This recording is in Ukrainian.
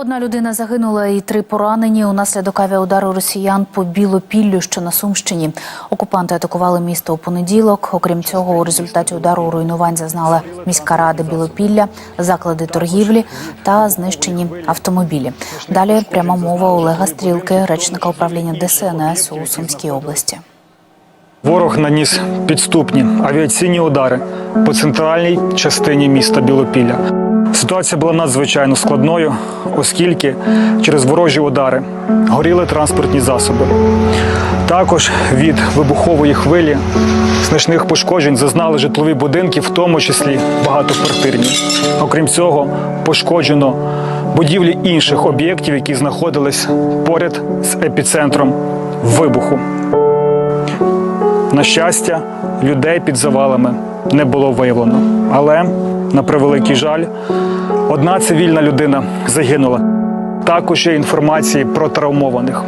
Одна людина загинула і три поранені унаслідок авіаудару росіян по Білопіллю, що на Сумщині. Окупанти атакували місто у понеділок. Окрім цього, у результаті удару руйнувань зазнала міська рада Білопілля, заклади торгівлі та знищені автомобілі. Далі пряма мова Олега Стрілки, речника управління ДСНС у Сумській області. Ворог наніс підступні авіаційні удари по центральній частині міста Білопілля. Ситуація була надзвичайно складною, оскільки через ворожі удари горіли транспортні засоби. Також від вибухової хвилі значних пошкоджень зазнали житлові будинки, в тому числі багатоквартирні. Окрім цього, пошкоджено будівлі інших об'єктів, які знаходились поряд з епіцентром вибуху. На щастя, людей під завалами не було виявлено. Але, на превеликий жаль, одна цивільна людина загинула. Також є інформації про травмованих.